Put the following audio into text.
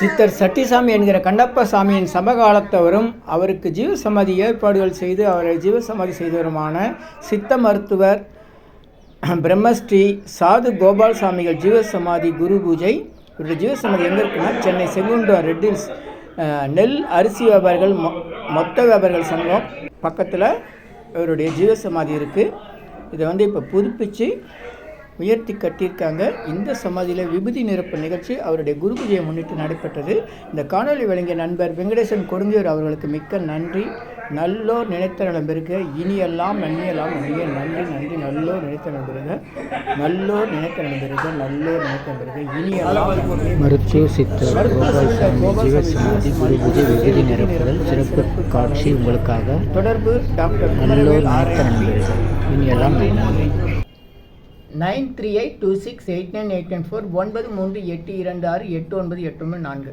சித்தர் சட்டிசாமி என்கிற கண்டப்ப சாமியின் சமகாலத்தவரும் அவருக்கு ஜீவ சமாதி ஏற்பாடுகள் செய்து அவரை ஜீவ சமாதி செய்தவருமான சித்த மருத்துவர் பிரம்மஸ்ரீ சாது கோபால் சாமிகள் ஜீவ சமாதி குரு பூஜை. இவருடைய ஜீவ சமாதி எங்கே இருக்குன்னா சென்னை செங்குண்டா ரெட்டில்ஸ் நெல் அரிசி வியாபாரிகள் மொ மொத்த வியாபாரிகள் சங்கம் பக்கத்தில் இவருடைய ஜீவ சமாதி இருக்குது இதை வந்து இப்போ புதுப்பிச்சு உயர்த்தி கட்டியிருக்காங்க. இந்த சமாதியில் விபூதி நிரப்பு நிகழ்ச்சி அவருடைய குரு பூஜையை முன்னிட்டு நடைபெற்றது. இந்த காணொளி வழங்கிய நண்பர் வெங்கடேசன் கொடுங்கியூர் அவர்களுக்கு மிக்க நன்றி. நல்லோர் நினைத்த நலம் பெருக இனியெல்லாம் நன்னியெல்லாம் நன்றிய நன்றி நன்றி. நல்லோர் நினைத்த நலம் பெருக நல்லோர் நினைத்த நலம் பெருக நல்லோர் நினைத்த பெருக இனியெல்லாம் மருத்துவ சித்தர் கோபால்சாமி ஜீவசமாதி குரு பூஜை விகுதி நிரப்புதல் சிறப்பு காட்சி உங்களுக்காக தொடர்பு டாக்டர் நல்லோர் நினைத்த நண்பர்கள் இனியெல்லாம் நன்றி nine three eight two six eight nine eight nine four ஒன்பது மூன்று எட்டு இரண்டு ஆறு எட்டு ஒன்பது எட்டு ஒன்று நான்கு.